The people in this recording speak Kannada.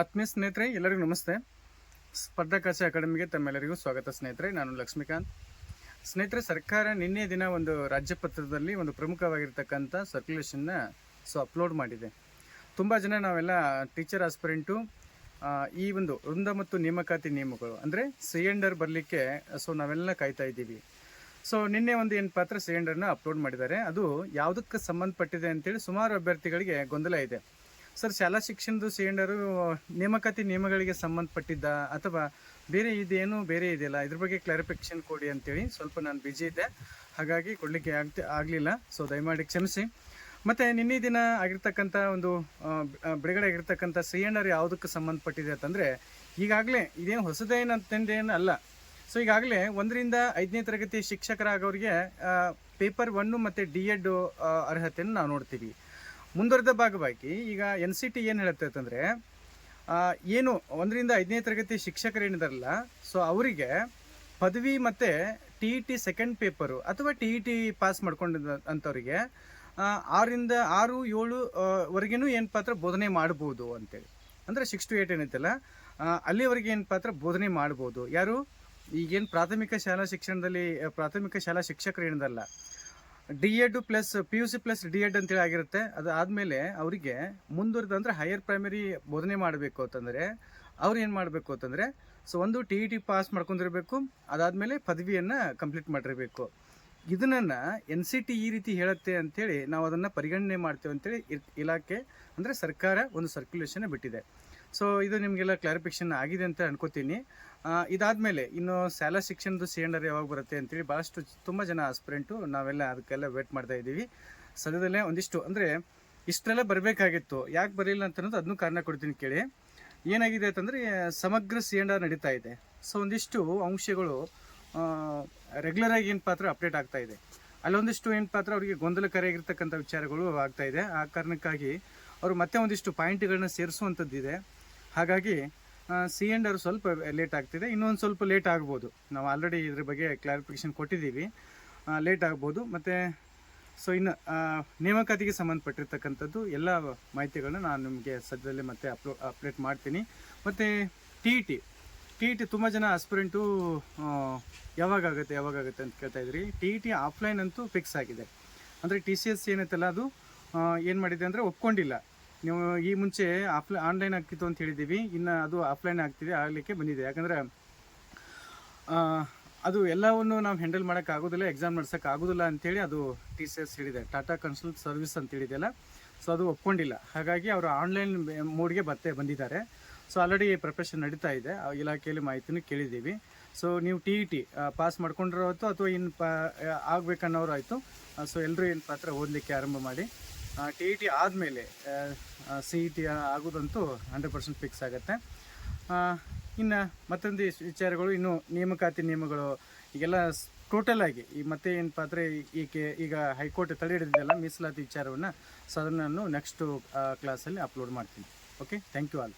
ಆತ್ಮೀಯ ಸ್ನೇಹಿತರೆ, ಎಲ್ಲರಿಗೂ ನಮಸ್ತೆ. ಸ್ಪರ್ಧಾಕಾಶ ಅಕಾಡೆಮಿಗೆ ತಮ್ಮೆಲ್ಲರಿಗೂ ಸ್ವಾಗತ ಸ್ನೇಹಿತರೆ. ನಾನು ಲಕ್ಷ್ಮೀಕಾಂತ್. ಸ್ನೇಹಿತರೆ, ಸರ್ಕಾರ ನಿನ್ನೆ ದಿನ ಒಂದು ರಾಜ್ಯಪತ್ರದಲ್ಲಿ ಒಂದು ಪ್ರಮುಖವಾಗಿರ್ತಕ್ಕಂಥ ಸರ್ಕ್ಯುಲೇಷನ್ನ ಸೊ ಅಪ್ಲೋಡ್ ಮಾಡಿದೆ. ತುಂಬ ಜನ ನಾವೆಲ್ಲ ಟೀಚರ್ ಆಸ್ಪಿರೆಂಟು ಈ ಒಂದು ವೃಂದ ಮತ್ತು ನೇಮಕಾತಿ ನಿಯಮಗಳು, ಅಂದರೆ ಸಿಲಿಂಡರ್ ಬರಲಿಕ್ಕೆ, ಸೊ ನಾವೆಲ್ಲ ಕಾಯ್ತಾ ಇದ್ದೀವಿ. ಸೊ ನಿನ್ನೆ ಒಂದು ಏನು ಪಾತ್ರ ಸಿಲಿಂಡರ್ನ ಅಪ್ಲೋಡ್ ಮಾಡಿದ್ದಾರೆ. ಅದು ಯಾವುದಕ್ಕೆ ಸಂಬಂಧಪಟ್ಟಿದೆ ಅಂತೇಳಿ ಸುಮಾರು ಅಭ್ಯರ್ಥಿಗಳಿಗೆ ಗೊಂದಲ ಇದೆ. ಸರ್, ಶಾಲಾ ಶಿಕ್ಷಣದ ಸಿಲಿಂಡರು ನೇಮಕಾತಿ ನಿಯಮಗಳಿಗೆ ಸಂಬಂಧಪಟ್ಟಿದ್ದ ಅಥವಾ ಬೇರೆ ಇದೇನು ಬೇರೆ ಇದೆಯಲ್ಲ, ಇದ್ರ ಬಗ್ಗೆ ಕ್ಲಾರಿಫಿಕೇಶನ್ ಕೊಡಿ ಅಂತೇಳಿ ಸ್ವಲ್ಪ ನಾನು ಬಿಜಿ ಇದ್ದೆ. ಹಾಗಾಗಿ ಕೊಡಲಿಕ್ಕೆ ಆಗ್ತಿ, ಆಗಲಿಲ್ಲ. ಸೊ ದಯಮಾಡಿ ಕ್ಷಮಿಸಿ. ಮತ್ತು ನಿನ್ನೆ ದಿನ ಆಗಿರ್ತಕ್ಕಂಥ ಒಂದು ಬಿಡುಗಡೆ ಆಗಿರ್ತಕ್ಕಂಥ ಸಿಲಿಂಡರ್ ಯಾವುದಕ್ಕೆ ಸಂಬಂಧಪಟ್ಟಿದೆ ಅಂತಂದರೆ, ಈಗಾಗಲೇ ಇದೇನು ಹೊಸದೇನಂತಂದೇನು ಅಲ್ಲ. ಸೊ ಈಗಾಗಲೇ ಒಂದರಿಂದ ಐದನೇ ತರಗತಿ ಶಿಕ್ಷಕರಾಗೋರಿಗೆ ಪೇಪರ್ ಒನ್ನು ಮತ್ತು ಡಿ ಎಡ್ ಅರ್ಹತೆಯನ್ನು ನಾವು ನೋಡ್ತೀವಿ. ಮುಂದುವರೆದ ಭಾಗವಾಗಿ ಈಗ ಎನ್ ಸಿ ಟಿ ಏನು ಹೇಳುತ್ತೆ ಅಂತಂದರೆ ಏನು ಒಂದರಿಂದ ಐದನೇ ತರಗತಿ ಶಿಕ್ಷಕರೇನಿದಾರಲ್ಲ ಸೊ ಅವರಿಗೆ ಪದವಿ ಮತ್ತು T E T second paper ಅಥವಾ ಟಿ ಇ ಟಿ ಪಾಸ್ ಮಾಡ್ಕೊಂಡಿದ್ದ ಅಂಥವ್ರಿಗೆ ಆರಿಂದ ಆರು, ಏಳು ವರೆಗೂ ಏನು ಪಾತ್ರ ಬೋಧನೆ ಮಾಡ್ಬೋದು ಅಂತೇಳಿ. ಅಂದರೆ ಸಿಕ್ಸ್ ಟು ಏಯ್ಟ್ ಏನೈತಲ್ಲ ಅಲ್ಲಿವರೆಗೆ ಏನು ಪಾತ್ರ ಬೋಧನೆ ಮಾಡ್ಬೋದು. ಯಾರು? ಈಗೇನು ಪ್ರಾಥಮಿಕ ಶಾಲಾ ಶಿಕ್ಷಣದಲ್ಲಿ, ಪ್ರಾಥಮಿಕ ಶಾಲಾ ಶಿಕ್ಷಕರು ಏನದಲ್ಲ D Ed plus P U C plus D Ed ಅಂತೇಳಿ ಆಗಿರುತ್ತೆ. ಅದು ಆದಮೇಲೆ ಅವರಿಗೆ ಮುಂದುವರೆದ ಹೈಯರ್ ಪ್ರೈಮರಿ ಬೋಧನೆ ಮಾಡಬೇಕು ಅಂತಂದರೆ ಅವ್ರು ಏನು ಮಾಡಬೇಕು ಅಂತಂದರೆ ಸೊ ಒಂದು ಟಿ ಇ ಟಿ ಪಾಸ್ ಮಾಡ್ಕೊಂಡಿರಬೇಕು. ಅದಾದಮೇಲೆ ಪದವಿಯನ್ನು ಕಂಪ್ಲೀಟ್ ಮಾಡಿರಬೇಕು. ಇದನ್ನು ಎನ್ ಸಿ ಟಿ ಈ ರೀತಿ ಹೇಳುತ್ತೆ ಅಂತೇಳಿ ನಾವು ಅದನ್ನು ಪರಿಗಣನೆ ಮಾಡ್ತೇವೆ ಅಂತೇಳಿ ಇಲಾಖೆ ಅಂದರೆ ಸರ್ಕಾರ ಒಂದು ಸರ್ಕ್ಯುಲೇಷನ್ ಬಿಟ್ಟಿದೆ. ಸೊ ಇದು ನಿಮಗೆಲ್ಲ ಕ್ಲಾರಿಫಿಕೇಶನ್ ಆಗಿದೆ ಅಂತ ಅನ್ಕೋತೀನಿ. ಇದಾದಮೇಲೆ ಇನ್ನು ಶಾಲಾ ಶಿಕ್ಷಣದ ಸಿಲಿಂಡರ್ ಯಾವಾಗ ಬರುತ್ತೆ ಅಂತೇಳಿ ಭಾಳಷ್ಟು ತುಂಬ ಜನ ಆಸ್ಪಿರೆಂಟು ನಾವೆಲ್ಲ ಅದಕ್ಕೆಲ್ಲ ವೇಟ್ ಮಾಡ್ತಾ ಇದ್ದೀವಿ. ಸದ್ಯದಲ್ಲೇ ಒಂದಿಷ್ಟು, ಅಂದರೆ ಇಷ್ಟೆಲ್ಲ ಬರಬೇಕಾಗಿತ್ತು. ಯಾಕೆ ಬರಲಿಲ್ಲ ಅಂತ ಅನ್ನೋದು ಅದನ್ನು ಕಾರಣ ಕೊಡ್ತೀನಿ ಕೇಳಿ. ಏನಾಗಿದೆ ಅಂತಂದರೆ, ಸಮಗ್ರ ಸಿಲಿಂಡರ್ ನಡೀತಾ ಇದೆ. ಸೊ ಒಂದಿಷ್ಟು ಅಂಶಗಳು ರೆಗ್ಯುಲರ್ ಆಗಿ ಏನು ಪಾತ್ರ ಅಪ್ಡೇಟ್ ಆಗ್ತಾ ಇದೆ. ಅಲ್ಲೊಂದಿಷ್ಟು ಏನು ಪಾತ್ರ ಅವರಿಗೆ ಗೊಂದಲಕಾರಿಯಾಗಿರ್ತಕ್ಕಂಥ ವಿಚಾರಗಳು ಆಗ್ತಾ ಇದೆ. ಆ ಕಾರಣಕ್ಕಾಗಿ ಅವರು ಮತ್ತೆ ಒಂದಿಷ್ಟು ಪಾಯಿಂಟ್ಗಳನ್ನ ಸೇರಿಸುವಂಥದ್ದಿದೆ. ಹಾಗಾಗಿ ಸಿ ಎಂಡ್ ಆರ್ ಸ್ವಲ್ಪ ಲೇಟ್ ಆಗ್ತಿದೆ. ಇನ್ನೊಂದು ಸ್ವಲ್ಪ ಲೇಟ್ ಆಗ್ಬೋದು. ನಾವು ಆಲ್ರೆಡಿ ಇದ್ರ ಬಗ್ಗೆ ಕ್ಲಾರಿಫಿಕೇಶನ್ ಕೊಟ್ಟಿದ್ದೀವಿ. ಲೇಟ್ ಆಗ್ಬೋದು. ಮತ್ತು ಸೊ ಇನ್ನು ನೇಮಕಾತಿಗೆ ಸಂಬಂಧಪಟ್ಟಿರ್ತಕ್ಕಂಥದ್ದು ಎಲ್ಲ ಮಾಹಿತಿಗಳನ್ನ ನಾನು ನಿಮಗೆ ಸದ್ಯದಲ್ಲೇ ಮತ್ತೆ ಅಪ್ಲೋ ಅಪ್ಡೇಟ್ ಮಾಡ್ತೀನಿ. ಮತ್ತು T E T T E T ತುಂಬ ಜನ ಆಸ್ಪಿರೆಂಟು ಯಾವಾಗ ಆಗುತ್ತೆ ಯಾವಾಗ ಆಗುತ್ತೆ ಅಂತ ಕೇಳ್ತಾ ಇದ್ರಿ. ಟಿ ಟಿ ಆಫ್ಲೈನ್ ಅಂತೂ ಫಿಕ್ಸ್ ಆಗಿದೆ. ಅಂದರೆ ಟಿ ಸಿ ಎಸ್ ಏನೈತಲ್ಲ ಅದು ಏನು ಮಾಡಿದೆ ಅಂದರೆ ಒಪ್ಕೊಂಡಿಲ್ಲ. ನೀವು ಈ ಮುಂಚೆ ಆಫ್ಲೈ ಆನ್ಲೈನ್ ಆಗ್ತಿತ್ತು ಅಂತ ಹೇಳಿದ್ದೀವಿ. ಇನ್ನು ಅದು ಆಫ್ಲೈನ್ ಆಗ್ತಿದೆ, ಆಗಲಿಕ್ಕೆ ಬಂದಿದೆ. ಯಾಕಂದರೆ ಅದು ಎಲ್ಲವನ್ನು ನಾವು ಹ್ಯಾಂಡಲ್ ಮಾಡೋಕ್ಕೆ ಆಗೋದಿಲ್ಲ ಎಕ್ಸಾಮ್ ನಡ್ಸೋಕೆ ಆಗೋದಿಲ್ಲ ಅಂತೇಳಿ ಅದು ಟಿ ಸಿ ಎಸ್ ಹೇಳಿದೆ. ಟಾಟಾ ಕನ್ಸಲ್ಟ್ ಸರ್ವಿಸ್ ಅಂತ ಹೇಳಿದೆಯಲ್ಲ ಸೊ ಅದು ಒಪ್ಕೊಂಡಿಲ್ಲ. ಹಾಗಾಗಿ ಅವರು ಆನ್ಲೈನ್ ಮೋಡ್ಗೆ ಬತ್ತೆ ಬಂದಿದ್ದಾರೆ. ಸೊ ಆಲ್ರೆಡಿ ಪ್ರಿಪ್ರೇಷನ್ ನಡೀತಾ ಇದೆ. ಇಲಾಖೆಯಲ್ಲಿ ಮಾಹಿತಿನೂ ಕೇಳಿದ್ದೀವಿ. ಸೊ ನೀವು ಟಿ ಇ ಟಿ ಪಾಸ್ ಮಾಡ್ಕೊಂಡಿರೋತ್ತು ಅಥವಾ ಇನ್ನು ಪಾ ಆಗಬೇಕನ್ನೋರು ಆಯಿತು ಸೊ ಎಲ್ಲರೂ ಏನು ಪಾತ್ರ ಓದಲಿಕ್ಕೆ ಆರಂಭ ಮಾಡಿ. ಟಿ ಇ ಟಿ ಆದಮೇಲೆ ಸಿ ಇ ಟಿ ಆಗೋದಂತೂ ಹಂಡ್ರೆಡ್ ಪರ್ಸೆಂಟ್ ಫಿಕ್ಸ್ ಆಗುತ್ತೆ. ಇನ್ನು ಮತ್ತೊಂದು ವಿಚಾರಗಳು, ಇನ್ನು ನೇಮಕಾತಿ ನಿಯಮಗಳು, ಈಗೆಲ್ಲ ಟೋಟಲ್ ಆಗಿ, ಈ ಮತ್ತೆ ಏನು ಪಾತ್ರೆ ಈಕೆ, ಈಗ ಹೈಕೋರ್ಟ್ ತಡೆ ಹಿಡಿದಿದೆಯಲ್ಲ, ಮೀಸಲಾತಿ ವಿಚಾರವನ್ನು ಸೊ ನಾನು ನೆಕ್ಸ್ಟು ಕ್ಲಾಸಲ್ಲಿ ಅಪ್ಲೋಡ್ ಮಾಡ್ತೀನಿ. Okay thank you all